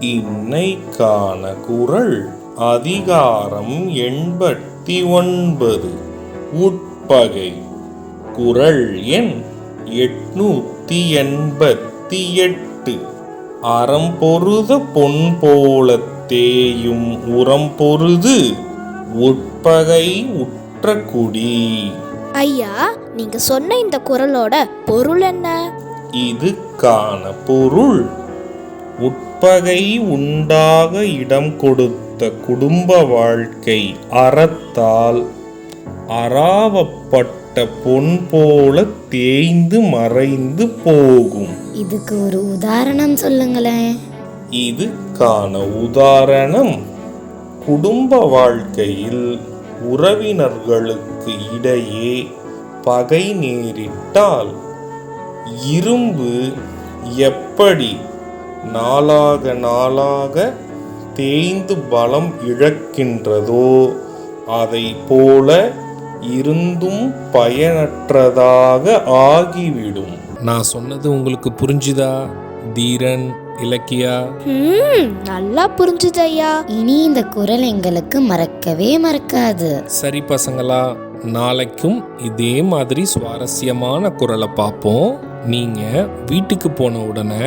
இன்னைக்கான குரல் அதிகாரம் எண்பத்தி ஒன்பது உட்பகை. குரல் எண் எட்நூத்தி எண்பத்தி எட்டு அறம் பொருத பொன் போல தேயும் உரம் பொருது உட்பகை உற்ற குடி. ஐயா நீங்க சொன்ன இந்த குரலோட பொருள் என்ன? இதுக்கான பொருள் உட்பகை உண்டாக இடம் கொடுத்த குடும்ப வாழ்க்கை அறத்தால் அறாவப்பட்ட பொன் போல தேய்ந்து மறைந்து போகும். இதுக்கு ஒரு உதாரணம் சொல்லுங்களேன். இதுக்கான உதாரணம். குடும்ப வாழ்க்கையில் உறவினர்களுக்கு இடையே பகை நேரிட்டால் இரும்பு எப்படி நாளாக நாளாக தேய்ந்து பலம் இழக்கின்றதோ அதை போல இருந்தும் பயனற்றதாக ஆகிவிடும். நான் சொன்னது உங்களுக்கு புரிஞ்சுதா தீரன் இலக்கியா? நல்லா புரிஞ்சுது ஐயா இனி இந்த குரல் எங்களுக்கு மறக்கவே மறக்காது. சரி பசங்களா நாளைக்கும் இதே மாதிரி சுவாரஸ்யமான குரலை பார்ப்போம். நீங்க வீட்டுக்கு போன உடனே